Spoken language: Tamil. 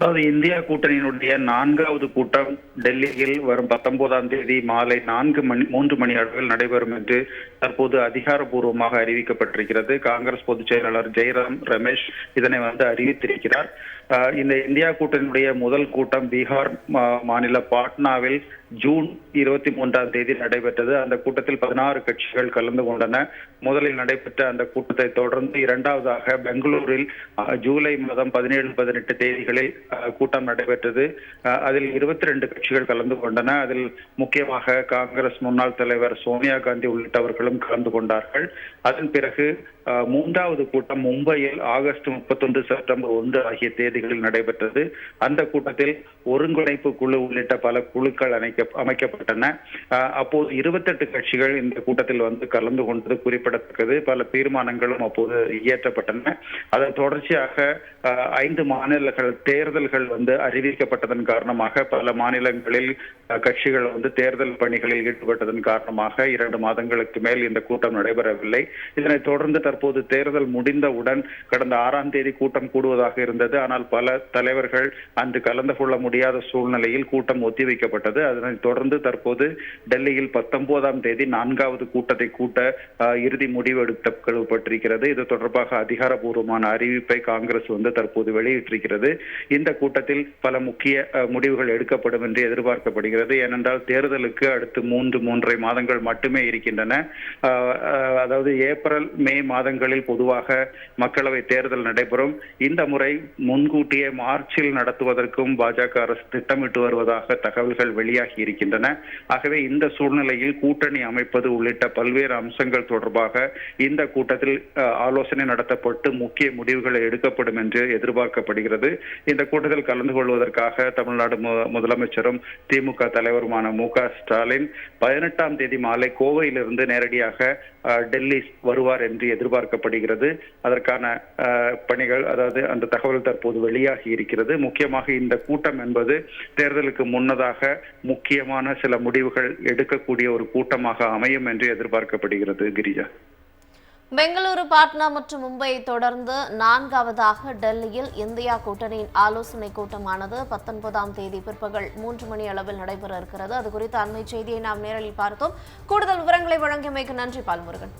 அதாவது இந்தியா கூட்டணியினுடைய நான்காவது கூட்டம் டெல்லியில் வரும் பத்தொன்பதாம் தேதி மாலை நான்கு மணி மூன்று மணி அளவில் நடைபெறும் என்று தற்போது அதிகாரப்பூர்வமாக அறிவிக்கப்பட்டிருக்கிறது. காங்கிரஸ் பொதுச் செயலாளர் ஜெயராம் ரமேஷ் இதனை வந்து அறிவித்திருக்கிறார். ஆஹ் இந்த இந்தியா கூட்டணியுடைய முதல் கூட்டம் பீகார் மா- மாநில பாட்னாவில் ஜூன் இருபத்தி மூன்றாம் தேதி நடைபெற்றது. அந்த கூட்டத்தில் பதினாறு கட்சிகள் கலந்து கொண்டன. முதலில் நடைபெற்ற அந்த கூட்டத்தை தொடர்ந்து இரண்டாவதாக பெங்களூரில் ஜூலை மாதம் பதினேழு பதினெட்டு தேதிகளில் கூட்டம் நடைபெற்றது. அதில் இருபத்தி ரெண்டு கட்சிகள் கலந்து கொண்டன. அதில் முக்கியமாக காங்கிரஸ் முன்னாள் தலைவர் சோனியா காந்தி உள்ளிட்டவர்களும் கலந்து கொண்டார்கள். அதன் பிறகு மூன்றாவது கூட்டம் மும்பையில் ஆகஸ்ட் முப்பத்தொன்று செப்டம்பர் ஒன்று ஆகிய தேதிகளில் நடைபெற்றது. அந்த கூட்டத்தில் ஒருங்கிணைப்பு குழு உள்ளிட்ட பல குழுக்கள் அமைக்க அமைக்கப்பட்டன. அப்போது இருபத்தெட்டு கட்சிகள் இந்த கூட்டத்தில் வந்து கலந்து கொண்டது குறிப்பிடத்தக்கது. பல தீர்மானங்களும் அப்போது இயற்றப்பட்டன. அதன் தொடர்ச்சியாக ஆஹ், ஐந்து மாநிலங்கள் தேர்தல்கள் வந்து அறிவிக்கப்பட்டதன் காரணமாக பல மாநிலங்களில் கட்சிகள் வந்து தேர்தல் பணிகளில் ஈடுபட்டதன் காரணமாக இரண்டு மாதங்களுக்கு மேல் இந்த கூட்டம் நடைபெறவில்லை. இதனைத் தொடர்ந்து தற்போது தற்போது தேர்தல் முடிந்தவுடன் கடந்த ஆறாம் தேதி கூட்டம் கூடுவதாக இருந்தது. ஆனால் பல தலைவர்கள் அன்று கலந்து கொள்ள முடியாத சூழ்நிலையில் கூட்டம் ஒத்திவைக்கப்பட்டது. அதனைத் தொடர்ந்து தற்போது டெல்லியில் பத்தொன்பதாம் தேதி நான்காவது கூட்டத்தை கூட்ட இறுதி முடிவு எடுக்கப்பட்டிருக்கிறது இது தொடர்பாக அதிகாரபூர்வமான அறிவிப்பை காங்கிரஸ் வந்து தற்போது வெளியிட்டிருக்கிறது. இந்த கூட்டத்தில் பல முக்கிய முடிவுகள் எடுக்கப்படும் என்று எதிர்பார்க்கப்படுகிறது. ஏனென்றால் தேர்தலுக்கு அடுத்து மூன்று மூன்றரை மாதங்கள் மட்டுமே இருக்கின்றன. அதாவது ஏப்ரல் மே மாதம் மாதங்களில் பொதுவாக மக்களவை தேர்தல் நடைபெறும். இந்த முறை முன்கூட்டியே மார்ச்சில் நடத்துவதற்கும் பாஜக அரசு திட்டமிட்டு வருவதாக தகவல்கள் வெளியாகி இருக்கின்றன. ஆகவே இந்த சூழ்நிலையில் கூட்டணி அமைப்பது உள்ளிட்ட பல்வேறு அம்சங்கள் தொடர்பாக இந்த கூட்டத்தில் ஆலோசனை நடத்தப்பட்டு முக்கிய முடிவுகள் எடுக்கப்படும் என்று எதிர்பார்க்கப்படுகிறது. இந்த கூட்டத்தில் கலந்து கொள்வதற்காக தமிழ்நாடு முதலமைச்சரும் திமுக தலைவருமான மு க ஸ்டாலின் பதினெட்டாம் தேதி மாலை கோவையிலிருந்து நேரடியாக டெல்லி வருவார் என்று எதிர்பார்க்கப்படுகிறது. அதற்கான பணிகள் அதாவது அந்த தகவல் தற்போது வெளியாகி இருக்கிறது. முக்கியமாக இந்த கூட்டம் என்பது தேர்தலுக்கு முன்னதாக முக்கியமான சில முடிவுகள் எடுக்கக்கூடிய ஒரு கூட்டமாக அமையும் என்று எதிர்பார்க்கப்படுகிறது கிரிஜா. பெங்களூரு பாட்னா மற்றும் மும்பையை தொடர்ந்து நான்காவதாக டெல்லியில் இந்தியா கூட்டணியின் ஆலோசனை கூட்டமானது பத்தொன்பதாம் தேதி பிற்பகல் மூன்று மணி அளவில் நடைபெற இருக்கிறது. அது குறித்த அண்மை செய்தியை நாம் நேரலில் பார்த்தோம். கூடுதல் விவரங்களை வழங்கியமைக்கு நன்றி பால்முருகன்.